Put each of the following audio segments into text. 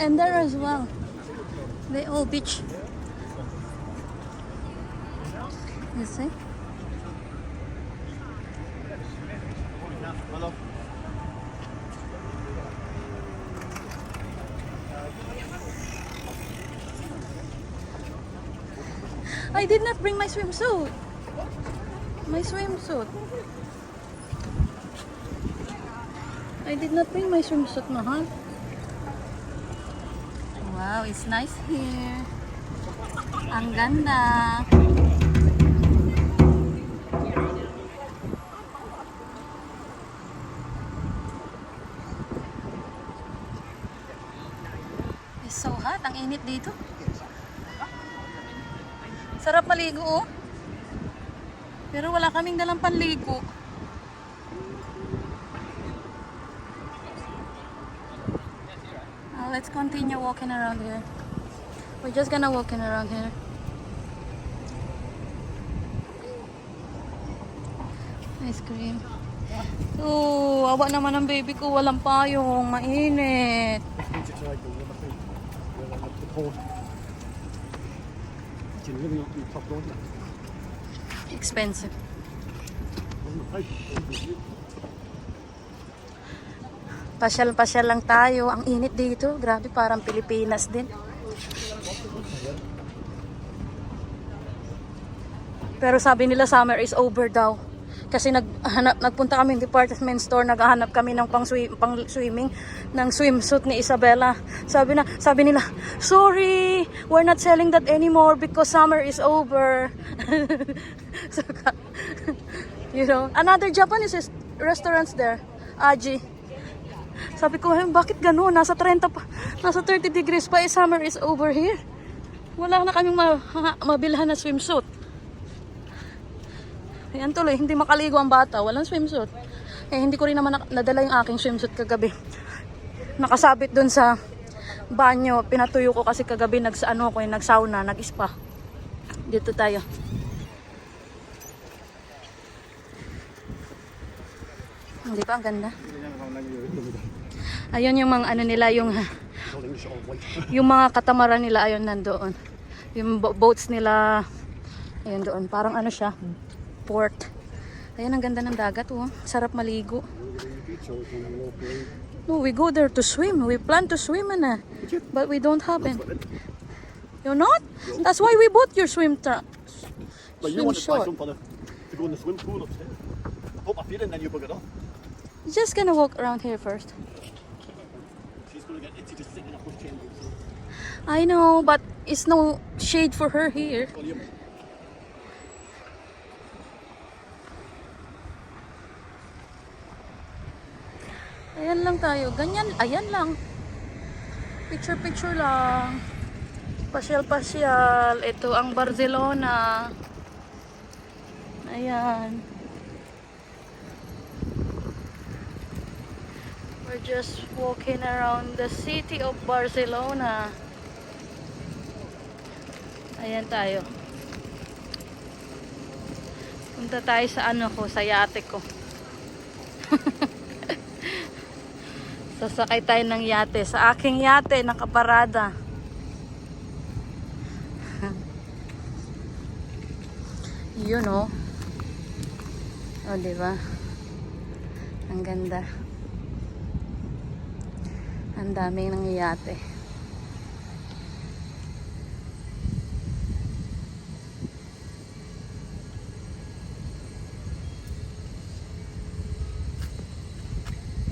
And there as well. They all beach. You see? I did not bring my swimsuit. My swimsuit. I did not bring my swimsuit, mahal. Wow, it's nice here. Ang ganda. It's so hot. Ang init dito. Sarap maligo, oh. Pero wala kaming dalang panligo. Let's continue walking around here. We're just gonna walking around here. Ice cream. Oh, awa naman ang baby ko. Walang payong. Mainit. Expensive. Pasyal-pasyal lang tayo. Ang init dito. Grabe, parang Pilipinas din. Pero sabi nila summer is over daw. Kasi naghanap, nagpunta kami ng department store, naghahanap kami ng pang, swim, pang swimming, ng swimsuit ni Isabella. Sabi na, sabi nila, sorry, we're not selling that anymore because summer is over. so, you know, another Japanese restaurants there, Aji. Sabi ko, "Eh, bakit ganun? Nasa 30 pa, nasa 30 degrees pa, eh, summer is over here. Wala na kaming ma mabilhan na swimsuit. Ayan tuloy, hindi makaligo ang bata, walang swimsuit. Eh, hindi ko rin naman na- nadala yung aking swimsuit kagabi. Nakasabit dun sa banyo, pinatuyo ko kasi kagabi nags ano ko, eh, nag-sauna, nag-spa. Dito tayo. Hindi pa, ang ganda. Ayun yung mga ano nila, yung yung mga katamaran nila ayun nandoon. Yung bo- boats nila ayun doon. Parang ano siya, port. Ayun ang ganda ng dagat, oh. Sarap maligo. No, we go there to swim. We plan to swim na. But we don't have it. You're not? That's why we bought your swim trunks. But you want to buy some for the, to go in the swim pool upstairs. I put my feet in, then you bug it off. Just gonna walk around here first. I know, but it's no shade for her here. Ayan lang tayo. Ganyan, ayan lang. Picture-picture lang. Pasyal-pasyal. Ito ang Barcelona. Ayan. We're just walking around the city of Barcelona. Ayan tayo. Punta tayo sa ano ko, sa yate ko. Sasakay tayo ng yate. Sa aking yate, nakaparada. Yun oh. Oh, di ba? Ang ganda. Ang daming ng yate.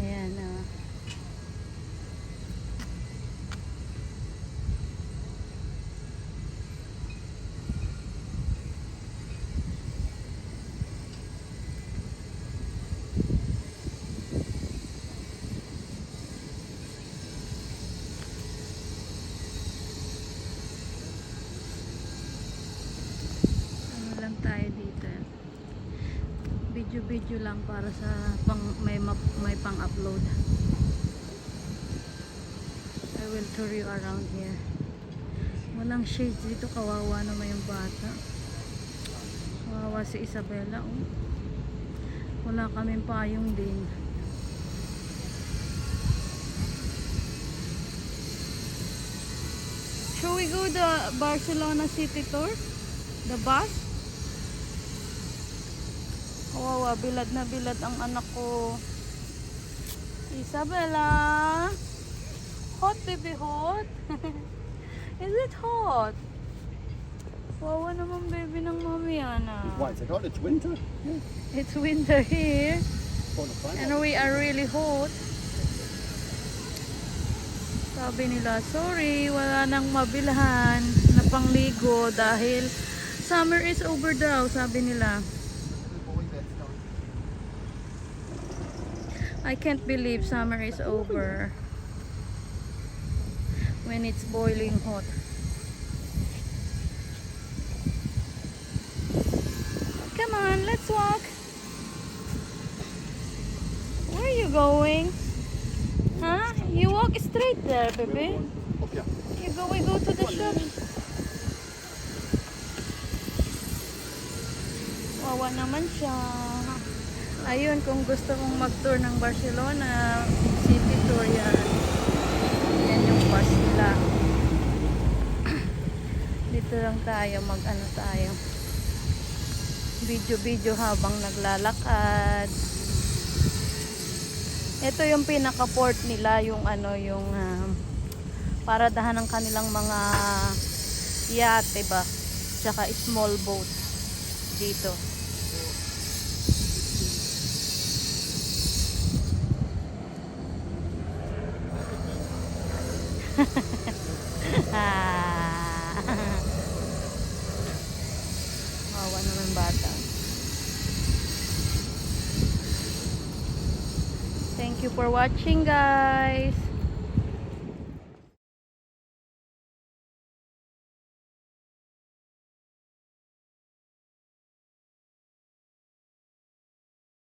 Ayan oh. ano lang tayo dito video video lang para sa pang may may pang upload I will tour you around here walang shades dito kawawa naman yung bata kawawa si Isabella oh. wala kaming payong din Shall we go the Barcelona city tour? The bus? Kawawa, bilad na bilad ang anak ko. Isabella! Hot baby, hot? Is it hot? Wawa naman baby ng mami, Ana. Why, is it hot? It's winter. It's winter here. And we are really hot. Sabi nila, sorry, wala nang mabilhan na pangligo dahil summer is over daw, sabi nila. I can't believe summer is over when it's boiling hot. Come on, let's walk. Where are you going? Huh? You walk straight there, baby. Here. You go, we go to the shop. Wawa naman siya. Ayun, kung gusto mong mag-tour ng Barcelona, city tour yan. Yan yung bus nila. Dito lang tayo, mag-ano tayo. Video-video habang naglalakad. Ito yung pinaka-port nila, yung ano, yung um, paradahan ng kanilang mga yate ba? Tsaka small boat dito. ah. Wawa naman bata. Thank you for watching guys.